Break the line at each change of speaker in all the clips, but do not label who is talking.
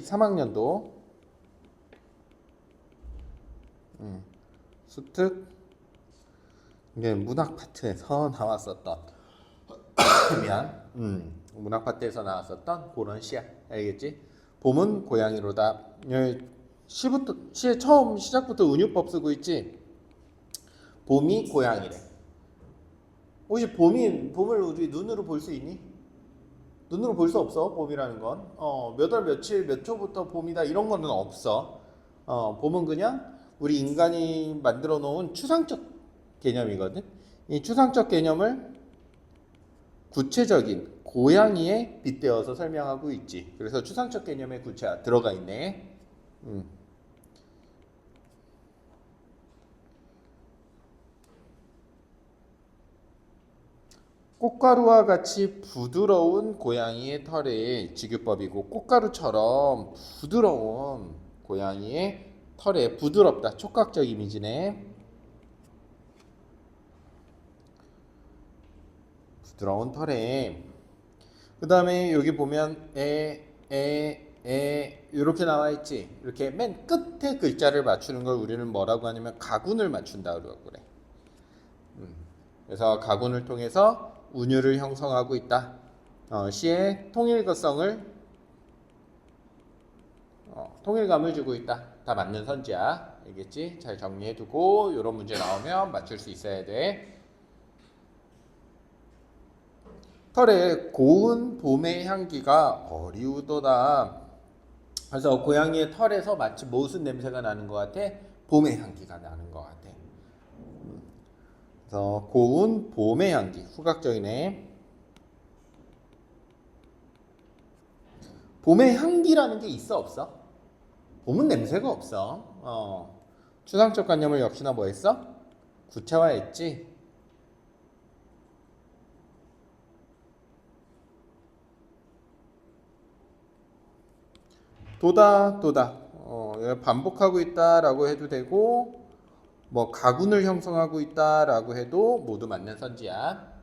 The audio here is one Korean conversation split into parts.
13학년도. 음, 수특. 이게 문학 파트에서 나왔었던. 미안. 음, 문학 파트에서 나왔었던 그런 시야. 알겠지? 봄은 고양이로다. 여기 시부터 시의 처음 시작부터 은유법 쓰고 있지? 봄이 고양이래. 혹시 봄이 봄을 우리 눈으로 볼 수 있니? 눈으로 볼 수 없어 봄이라는 건. 어, 몇 월 며칠 몇 초부터 봄이다 이런 거는 없어. 어, 봄은 그냥 우리 인간이 만들어 놓은 추상적 개념이거든. 이 추상적 개념을 구체적인 고양이에 빗대어서 설명하고 있지. 그래서 추상적 개념에 구체가 들어가 있네. 음. 꽃가루와 같이 부드러운 고양이의 털의 직유법이고 꽃가루처럼 부드러운 고양이의 털에 부드럽다. 촉각적 이미지네. 부드러운 털에. 그 다음에 여기 보면 에, 에, 에 이렇게 나와 있지. 이렇게 맨 끝에 글자를 맞추는 걸 우리는 뭐라고 하냐면 가군을 맞춘다고 그래. 음, 그래서 가군을 통해서 운율을 형성하고 있다. 어, 시의 통일성을 어, 통일감을 주고 있다. 다 맞는 선지야. 알겠지? 잘 정리해두고 이런 문제 나오면 맞출 수 있어야 돼. 털에 고운 봄의 향기가 어리우도다. 그래서 고양이의 털에서 마치 무슨 냄새가 나는 것 같아? 봄의 향기가 나는 것 같아. 그래서 고운 봄의 향기 후각적이네. 봄의 향기라는 게 있어 없어? 봄은 냄새가 없어. 어. 추상적 관념을 역시나 뭐 했어? 구체화했지. 도다 도다. 어, 반복하고 있다라고 해도 되고 뭐 가군을 형성하고 있다라고 해도 모두 맞는 선지야.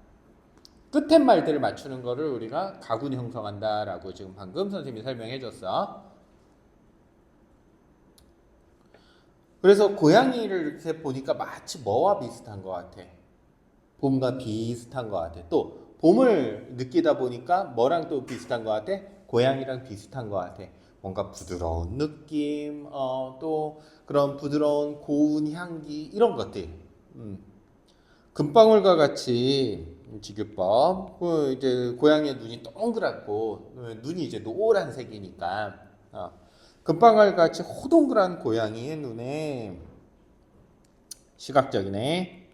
끝에 말들을 맞추는 거를 우리가 가군 형성한다라고 지금 방금 선생님이 설명해 줬어. 그래서 고양이를 이렇게 보니까 마치 뭐와 비슷한 것 같아. 봄과 비슷한 것 같아. 또 봄을 느끼다 보니까 뭐랑 또 비슷한 것 같아? 고양이랑 비슷한 것 같아. 뭔가 부드러운 느낌, 어, 또 그런 부드러운 고운 향기 이런 것들. 음. 금방울과 같이 지규법. 그 이제 고양이의 눈이 동그랗고 눈이 이제 노란 색이니까 어. 금방울 같이 호동그란 고양이의 눈에 시각적이네.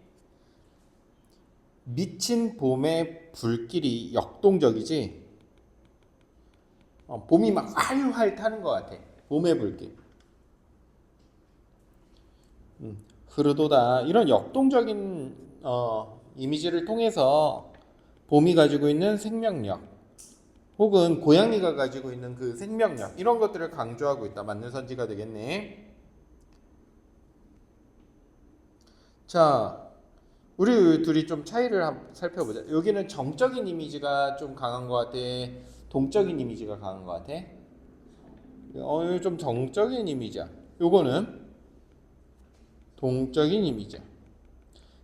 미친 봄의 불길이 역동적이지. 어, 봄이 막 활활 타는 것 같아. 봄의 불길. 음, 흐르도다. 이런 역동적인 어, 이미지를 통해서 봄이 가지고 있는 생명력, 혹은 고양이가 가지고 있는 그 생명력 이런 것들을 강조하고 있다. 맞는 선지가 되겠네. 자, 우리 둘이 좀 차이를 살펴보자. 여기는 정적인 이미지가 좀 강한 것 같아. 동적인 이미지가 강한 것 같아. 어, 좀 정적인 이미지야. 요거는 동적인 이미지야.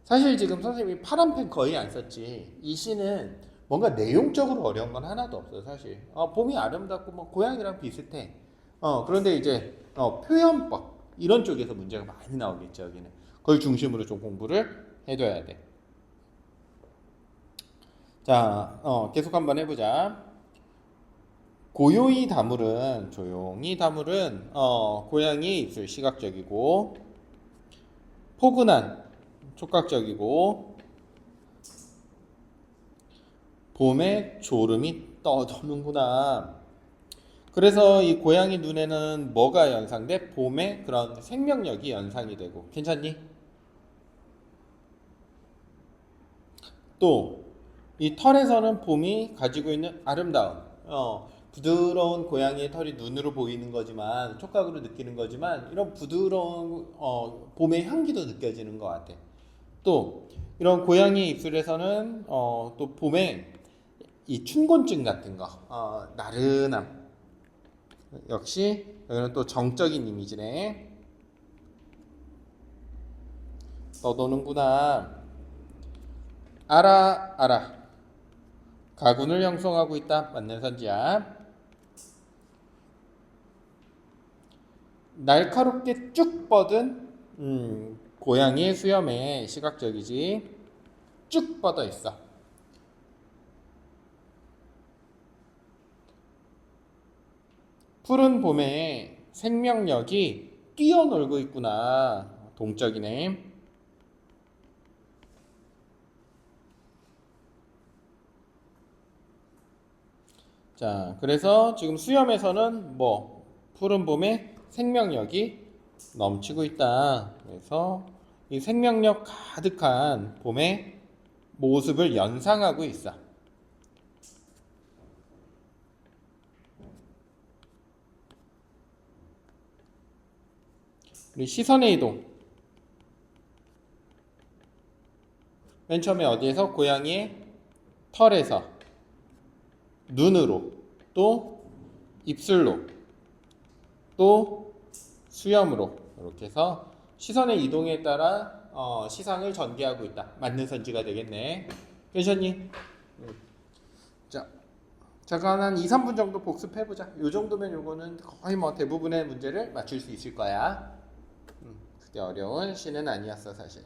사실 지금 선생님이 파란 펜 거의 안 썼지. 이 시는 뭔가 내용적으로 어려운 건 하나도 없어 사실. 어, 봄이 아름답고 뭐 고양이랑 비슷해. 어, 그런데 이제 어, 표현법 이런 쪽에서 문제가 많이 나오겠죠 여기는. 그걸 중심으로 좀 공부를 해둬야 돼. 자, 어, 계속 한번 해보자. 고요히 다물은 조용히 다물은 어, 고양이 입술 시각적이고 포근한 촉각적이고 봄에 졸음이 떠도는구나. 그래서 이 고양이 눈에는 뭐가 연상돼? 봄의 그런 생명력이 연상이 되고 괜찮니? 또 이 털에서는 봄이 가지고 있는 아름다움, 어, 부드러운 고양이의 털이 눈으로 보이는 거지만 촉각으로 느끼는 거지만 이런 부드러운 어, 봄의 향기도 느껴지는 것 같아. 또 이런 고양이 입술에서는 어, 또 봄에 이 춘곤증 같은 거, 어, 나른함, 역시 여기는 또 정적인 이미지네. 떠도는구나. 알아 알아. 가군을 형성하고 있다. 맞는 선지야. 날카롭게 쭉 뻗은 음, 고양이의 수염에 시각적이지. 쭉 뻗어 있어. 푸른 봄에 생명력이 뛰어놀고 있구나. 동적이네. 자, 그래서 지금 수염에서는 뭐 푸른 봄에 생명력이 넘치고 있다. 그래서 이 생명력 가득한 봄의 모습을 연상하고 있어. 우리 시선의 이동. 맨 처음에 어디에서 고양이의 털에서 눈으로 또 입술로 또 수염으로 이렇게 해서 시선의 이동에 따라 어, 시상을 전개하고 있다. 맞는 선지가 되겠네. 괜찮니? 자, 잠깐 한 2, 3분 정도 복습해 보자. 요 정도면 요거는 거의 뭐 대부분의 문제를 맞출 수 있을 거야. 음, 그게 어려운 시는 아니었어 사실.